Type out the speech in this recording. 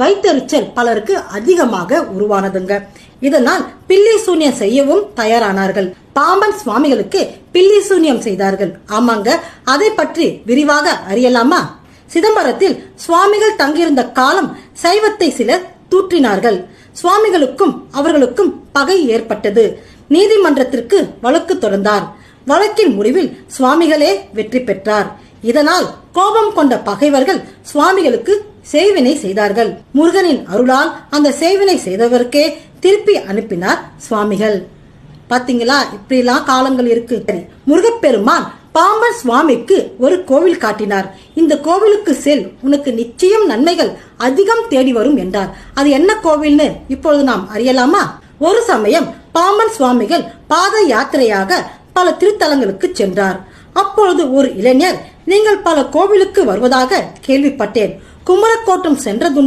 வைத்தறிச்சல் பலருக்கு அதிகமாக உருவானதுங்க. இதனால் பில்லி சூன்யம் செய்யவும் தயாரானார்கள். பாம்பன் சுவாமிகளுக்கு பில்லி சூன்யம் செய்தார்கள். ஆமாங்க அதை பற்றி விரிவாக அறியலாமா? சிதம்பரத்தில் சுவாமிகள் தங்கியிருந்த காலம் சைவத்தை சிலர் தூற்றினார்கள். சுவாமிகளுக்கும் அவர்களுக்கும் பகை ஏற்பட்டது. நீதிமன்றத்திற்கு வழக்கு தொடர்ந்தார். வழக்கின் முடிவில் சுவாமிகளே வெற்றி பெற்றார். இதனால் கோபம் கொண்ட பகைவர்கள் சுவாமிகளுக்கு சேவினை செய்தார்கள். முருகனின் அருளால் அந்த சேவினை செய்தவருக்கே திருப்பி அனுப்பினார் சுவாமிகள். பாத்தீங்களா? இப்படிலாம் காலங்கள் இருக்கு. முருகப்பெருமான் பாம்பன் சுவாமிக்கு ஒரு கோவில் காட்டினார். இந்த கோவிலுக்கு செல் உனக்கு நிச்சயம் நன்மைகள் அதிகம் தேடி வரும் என்றார். அது என்ன கோவில்னு இப்பொழுது நாம் அறியலாமா? ஒரு சமயம் பாம்பன் சுவாமிகள் பாத யாத்திரையாக பல திருத்தலங்களுக்கு சென்றார். அப்பொழுது ஒரு இளைஞர் நீங்கள் பல கோவிலுக்கு வருவதாக கேள்விப்பட்டேன். குமரக்கோட்டம் சென்றதுண்டு